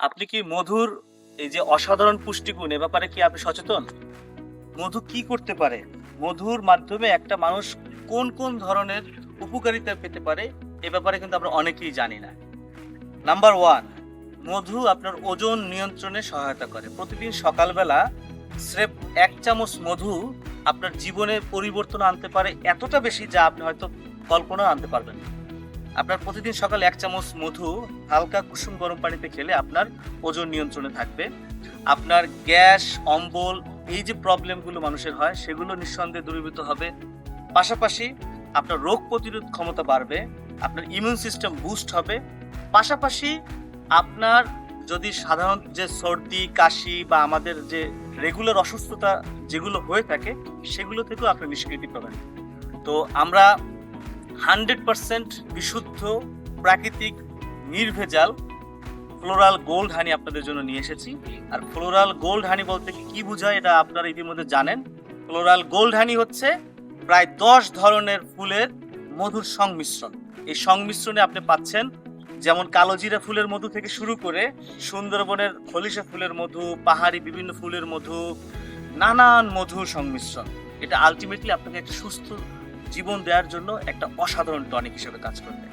আপনি কি মধুর এই যে অসাধারণ পুষ্টিগুণ এ ব্যাপারে কি আপনি সচেতন? মধু কি করতে পারে? মধুর মাধ্যমে একটা মানুষ কোন কোন ধরনের উপকারিতা পেতে পারে? এ ব্যাপারে কিন্তু আমরা অনেকেই জানি না। নাম্বার ওয়ান, মধু আপনার ওজন নিয়ন্ত্রণে সহায়তা করে। প্রতিদিন সকালবেলা স্রেফ এক চামচ মধু আপনার জীবনে পরিবর্তন আনতে পারে এতটা বেশি যা আপনি হয়তো কল্পনা আনতে পারবেন না। আপনার প্রতিদিন সকালে এক চামচ মধু, হালকা কুসুম গরম পানিতে খেলে আপনার ওজন নিয়ন্ত্রণে থাকবে। আপনার গ্যাস, অম্বল, এই যে প্রবলেমগুলো মানুষের হয়, সেগুলো নিঃসন্দেহে দূরীভূত হবে। পাশাপাশি আপনার রোগ প্রতিরোধ ক্ষমতা বাড়বে, আপনার ইমিউন সিস্টেম বুস্ট হবে। পাশাপাশি আপনার যদি সাধারণ যে সর্দি, কাশি বা আমাদের যে রেগুলার অসুস্থতা যেগুলো হয়ে থাকে, সেগুলো থেকেও আপনি নিষ্কৃতি পাবেন। তো আমরা হান্ড্রেড পার্সেন্ট বিশুদ্ধ, প্রাকৃতিক, নির্ভেজাল ফ্লোরাল গোল্ড হানি আপনাদের জন্য নিয়ে এসেছি। আর ফ্লোরাল গোল্ড হানি বলতে কি বোঝায় এটা আপনারা ইতিমধ্যে জানেন। ফ্লোরাল গোল্ড হানি হচ্ছে প্রায় দশ ধরনের ফুলের মধুর সংমিশ্রণ। এই সংমিশ্রণে আপনি পাচ্ছেন যেমন কালোজিরা ফুলের মধু থেকে শুরু করে সুন্দরবনের খলিশা ফুলের মধু, পাহাড়ি বিভিন্ন ফুলের মধু, নানান মধুর সংমিশ্রণ। এটা আলটিমেটলি আপনাকে একটা সুস্থ জীবন দেওয়ার জন্য একটা অসাধারণ টনিক হিসেবে কাজ করবে।